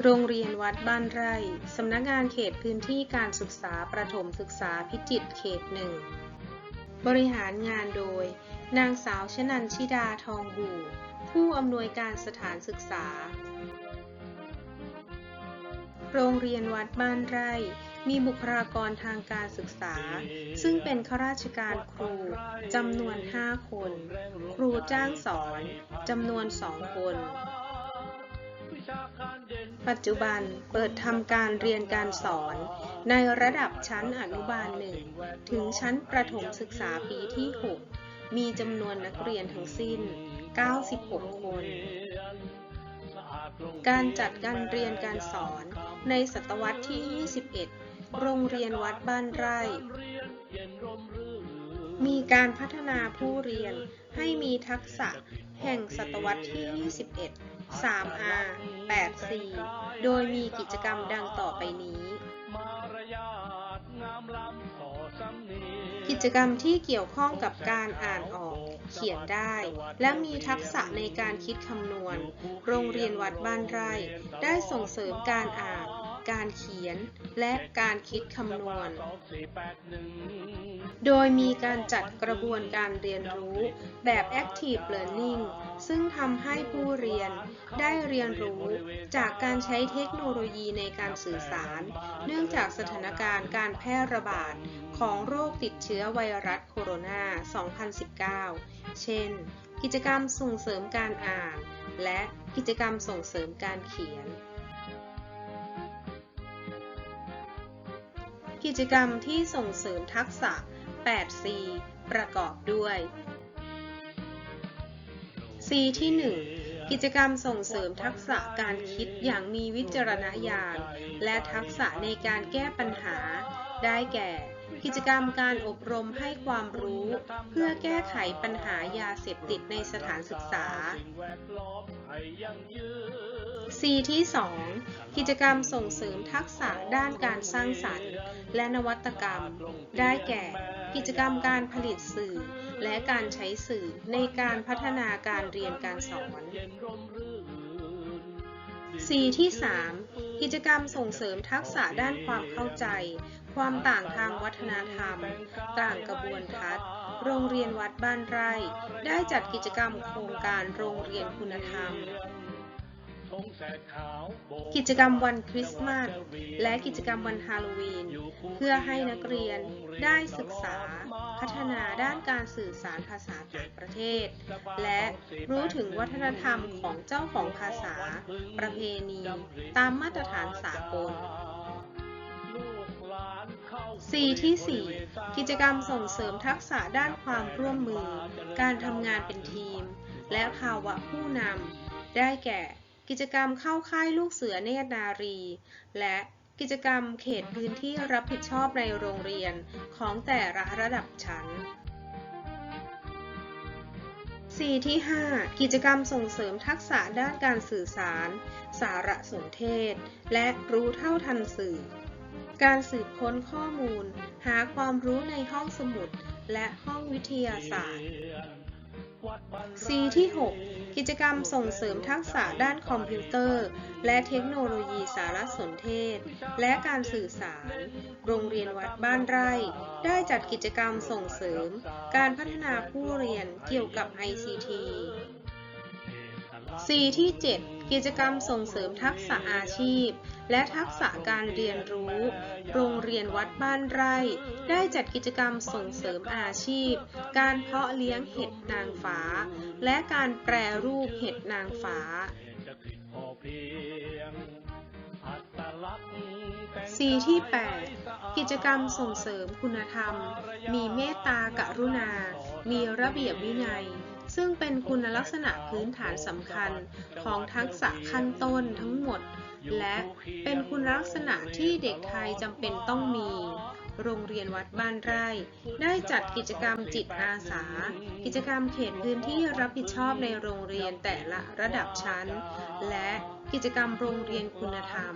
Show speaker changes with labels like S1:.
S1: โรงเรียนวัดบ้านไร่ สำนักงานเขตพื้นที่การศึกษาประถมศึกษาพิจิตรเขตหนึ่ง บริหารงานโดย นางสาวชนันชิดาทองบู่ผู้อำนวยการสถานศึกษา โรงเรียนวัดบ้านไร่ มีบุคลากรทางการศึกษา ซึ่งเป็นข้าราชการครูจำนวน 5 คน ครูจ้างสอนจำนวน 2 คน ปัจจุบันเปิดทำการเรียนการสอน ในระดับชั้นอนุบาลหนึ่งถึงชั้นประถมศึกษาปีที่ 6 มีจำนวนนักเรียนทั้งสิ้น 96 คน การจัดการเรียนการสอนในศตวรรษที่ 21 โรงเรียนวัดบ้านไร่ มีการพัฒนาผู้เรียนให้มีทักษะแห่งศตวรรษที่ 21 3R 8C โดยมีกิจกรรมดังต่อไปนี้ กิจกรรมที่เกี่ยวข้องกับการอ่านออก เขียนได้ และมีทักษะในการคิดคำนวณ โรงเรียนวัดบ้านไร่ ได้ส่งเสริมการอ่าน การเขียน และการคิดคำนวณ โดยมีการจัดกระบวนการเรียนรู้แบบ Active Learning ซึ่งทำให้ผู้เรียนได้เรียนรู้จากการใช้เทคโนโลยีในการสื่อสาร เนื่องจากสถานการณ์การแพร่ระบาดของโรคติดเชื้อไวรัสโคโรนา 2019 เช่น กิจกรรมส่งเสริมการอ่าน และกิจกรรมส่งเสริมการเขียน กิจกรรมที่ส่งเสริมทักษะ 8C ประกอบด้วย C ที่ 1 กิจกรรมส่งเสริมทักษะการคิดอย่างมีวิจารณญาณ และทักษะในการแก้ปัญหา ได้แก่ กิจกรรมการอบรมให้ความรู้ เพื่อแก้ไขปัญหายาเสพติดในสถานศึกษา C ที่ 2 กิจกรรมส่งเสริมทักษะด้านการสร้างสรรค์ และนวัตกรรม ได้แก่ กิจกรรมการผลิตสื่อ และการใช้สื่อในการพัฒนาการเรียนการสอน C ที่ 3 กิจกรรมส่งเสริมทักษะด้านความเข้าใจ ความต่างทางวัฒนธรรม ต่างกระบวนทัศน์ โรงเรียนวัดบ้านไร่ ได้จัดกิจกรรมโครงการโรงเรียนคุณธรรม กิจกรรมวันคริสต์มาสและกิจกรรมวันฮาโลวีน เพื่อให้นักเรียนได้ศึกษา พัฒนาด้านการสื่อสารภาษาต่างประเทศ และรู้ถึงวัฒนธรรมของเจ้าของภาษา ประเพณี ตามมาตรฐานสากล C ที่ 4 กิจกรรมส่งเสริมทักษะด้านความร่วมมือ การทำงานเป็นทีม และภาวะผู้นำ ได้แก่ กิจกรรมเข้าค่ายลูกเสือเนตรนารี และกิจกรรมเขตพื้นที่รับผิดชอบในโรงเรียนของแต่ละระดับชั้น C ที่ 5 กิจกรรมส่งเสริมทักษะด้านการสื่อสาร สารสนเทศ และรู้เท่าทันสื่อ การสืบค้นข้อมูล หาความรู้ในห้องสมุด และห้องวิทยาศาสตร์ C ที่ 6 กิจกรรมส่งเสริมทักษะด้านคอมพิวเตอร์ และเทคโนโลยีสารสนเทศ และการสื่อสาร โรงเรียนวัดบ้านไร่ ได้จัดกิจกรรมส่งเสริม การพัฒนาผู้เรียนเกี่ยวกับ ICT C ที่ 7 กิจกรรมส่งเสริมทักษะอาชีพ และทักษะการเรียนรู้ โรงเรียนวัดบ้านไร่ ได้จัดกิจกรรมส่งเสริมอาชีพ การเพาะเลี้ยงเห็ดนางฟ้า และการแปรรูปเห็ดนางฟ้า C ที่ 8 กิจกรรมส่งเสริมคุณธรรม มีเมตตากรุณา มีระเบียบวินัย ซึ่งเป็นคุณลักษณะพื้นฐานสำคัญของทักษะขั้นต้นทั้งหมด และเป็นคุณลักษณะที่เด็กไทยจำเป็นต้องมีโรงเรียนวัดบ้านไร่ ได้จัดกิจกรรมจิตอาสา กิจกรรมเขตพื้นที่รับผิดชอบในโรงเรียนแต่ละระดับชั้น และกิจกรรมโรงเรียนคุณธรรม